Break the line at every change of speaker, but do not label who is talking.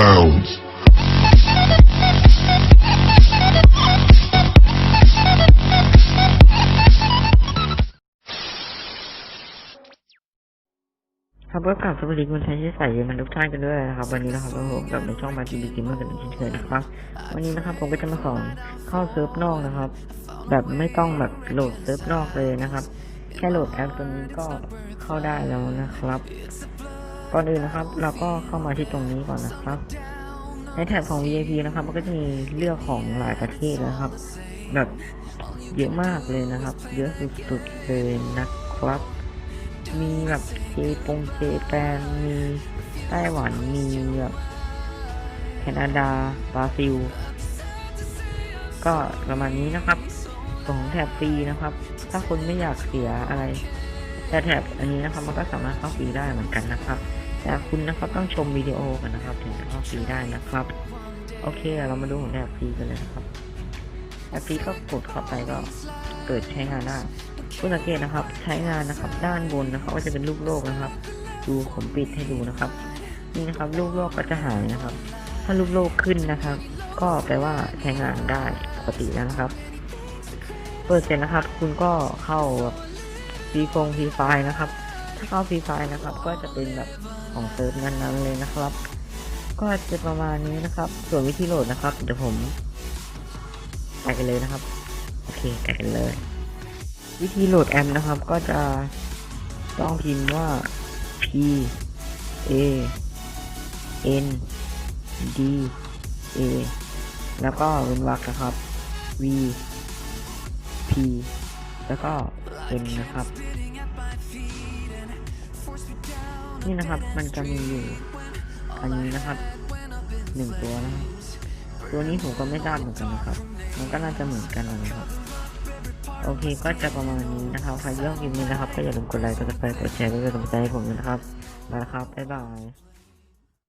bounds.
ครับก็กลับสวัสดีคนไทยที่ใส่เยมันทุกท่านกันด้วยนะครับ วันนี้นะครับผมกลับในช่องมาทีบีกิมเมอร์กันอีกเช่นเคยนะครับ วันนี้นะครับผมก็จะมาสอนเข้าเซิร์ฟนอกนะครับ แบบไม่ต้องแบบโหลดเซิร์ฟนอกเลยนะครับ แค่โหลดแอปตัวนี้ก็เข้าได้แล้วนะครับ ก่อนอื่นนะครับ เราก็เข้ามาที่ตรงนี้ก่อนนะครับ ในแถบของ VIP นะครับ มันก็จะมีเลือกของหลายประเทศนะครับ แบบเยอะมากเลยนะครับ เยอะสุดๆเลยนะครับ มีแบบเจปงเจแปนมีไต้หวันมีแบบแคนาดาบราซิล ก็ประมาณนี้นะครับส่วนของแถบฟรีนะครับ ถ้าคุณไม่อยากเสียอะไรแต่แถบอันนี้นะครับมันก็สามารถเข้าฟรีได้เหมือนกันนะครับ แต่คุณนะครับต้องชมวิดีโอกันนะครับ ถึงจะเข้าฟรีได้นะครับ โอเคเรามาดูของแถบฟรีกันเลยนะครับแถบฟรีก็กดเข้าไปก็เปิดใช้งานได้คุณสังเกตนะครับ ใช้งานนะครับ ด้านบนนะครับก็จะเป็นรูปโลกนะครับ ดูผมปิดให้ดูนะครับ นี่นะครับรูปโลกก็จะหายนะครับ ถ้ารูปโลกขึ้นนะครับ ก็แปลว่าใช้งานได้ปกติแล้วนะครับเปิดเสร็จนะครับ คุณก็เข้าฟรีฟงฟรีไฟล์นะครับ ถ้าเข้าฟรีไฟล์นะครับ ก็จะเป็นแบบของเซิร์ฟนั้นๆเลยนะครับ ก็จะประมาณนี้นะครับ ส่วนวิธีโหลดนะครับ เดี๋ยวผมไปกันเลยนะครับ โอเคไปกันเลย วิธีโหลดแอมนะครับ ก็จะต้องพิมพ์ว่า p a n d a แล้วก็เว้นวรรคนะครับ v p แล้วก็ n นะครับ นี่นะครับมันจะมีอยู่อันนี้นะครับหนึ่งตัวนะครับตัวนี้ผมก็ไม่ทราบเหมือนกันนะครับ มันก็น่าจะเหมือนกันนะครับ โอเคก็จะประมาณนี้นะครับใครที่ชอบคลิปนี้นะครับก็อย่าลืมกดไลค์กดติดตามกดแชร์เพื่อเป็นกำลังใจให้ผมนะครับมาแล้วครับบ๊ายบาย